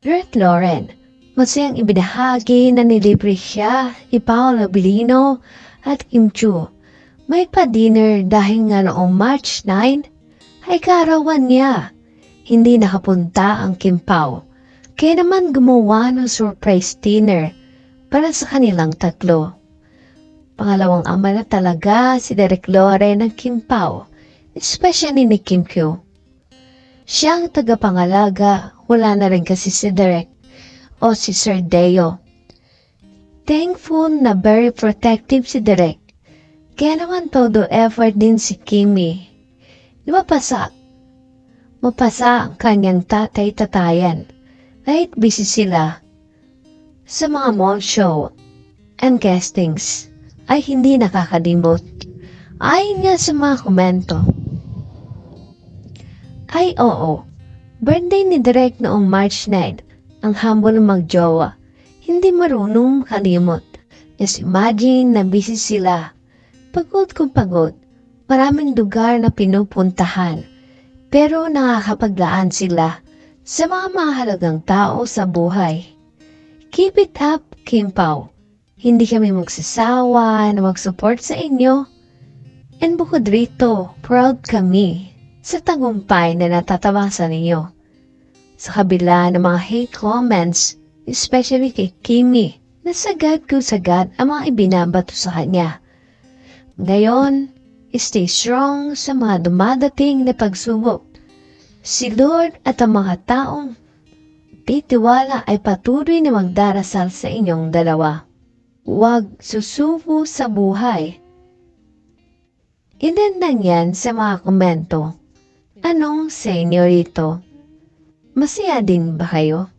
Direct Lauren, masayang ibinahagi na nilibre siya ni Paolo Abilino at Kim Chu. May pa-dinner dahil nga noong March 9 ay karawan niya. Hindi nakapunta ang Kim Pao. Kaya naman gumawa ng surprise dinner para sa kanilang tatlo. Pangalawang ama na talaga si Derek Loren ng Kim Pao, especially ni Kim Kyo. Siya ang tagapangalaga, wala na rin kasi si Derek o si Sir Deo. Thankful na very protective si Derek. Kaya naman todo effort din si Kimi. Di ba pasa? Mapasa ang kanyang tatay-tatayan kahit busy sila sa mga mall show and castings ay hindi nakakalimot. Ayon nga sa mga komento. Ay oo, birthday ni Direk noong March 9, ang humble magjowa. Hindi marunong kalimot. Just imagine na busy sila. Pagod kung pagod. Maraming lugar na pinupuntahan. Pero nakakapaglaan sila sa mga mahalagang tao sa buhay. Keep it up, Kim Pao. Hindi kami magsasawa na mag-support sa inyo. And bukod rito, proud kami sa tagumpay na natatawasan ninyo. Sa kabila ng mga hate comments, especially kay Kimi, na sagad ko sagad ang mga ibinabato sa kanya. Ngayon, stay strong sa mga dumadating na pagsubok. Si Lord at ang mga taong titiwala ay patuloy na magdarasal sa inyong dalawa. Huwag susuko sa buhay. Ilan lang yan sa mga komento. Anong senyorito? Masaya din ba kayo?